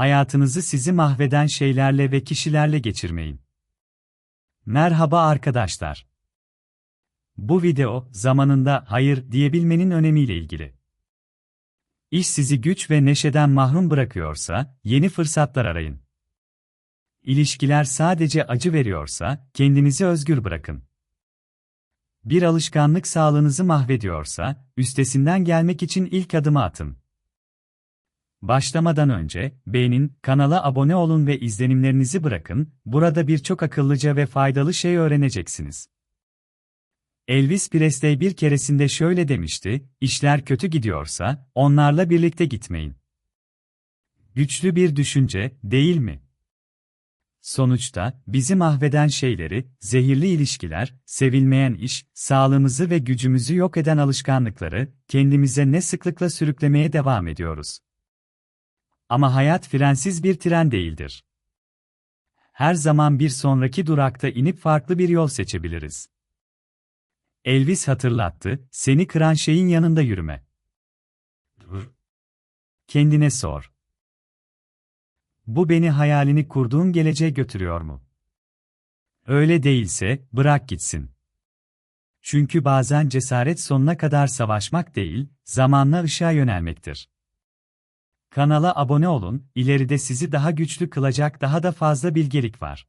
Hayatınızı sizi mahveden şeylerle ve kişilerle geçirmeyin. Merhaba arkadaşlar. Bu video, zamanında hayır diyebilmenin önemiyle ilgili. İş sizi güç ve neşeden mahrum bırakıyorsa, yeni fırsatlar arayın. İlişkiler sadece acı veriyorsa, kendinizi özgür bırakın. Bir alışkanlık sağlığınızı mahvediyorsa, üstesinden gelmek için ilk adımı atın. Başlamadan önce, beğenin, kanala abone olun ve izlenimlerinizi bırakın, burada birçok akıllıca ve faydalı şey öğreneceksiniz. Elvis Presley bir keresinde şöyle demişti, işler kötü gidiyorsa, onlarla birlikte gitmeyin. Güçlü bir düşünce, değil mi? Sonuçta, bizi mahveden şeyleri, zehirli ilişkiler, sevilmeyen iş, sağlığımızı ve gücümüzü yok eden alışkanlıkları, kendimize ne sıklıkla sürüklemeye devam ediyoruz. Ama hayat frensiz bir tren değildir. Her zaman bir sonraki durakta inip farklı bir yol seçebiliriz. Elvis hatırlattı, seni kıran şeyin yanında yürüme. Kendine sor. Bu beni hayalini kurduğum geleceğe götürüyor mu? Öyle değilse, bırak gitsin. Çünkü bazen cesaret sonuna kadar savaşmak değil, zamanla ışığa yönelmektir. Kanala abone olun, ileride sizi daha güçlü kılacak daha da fazla bilgelik var.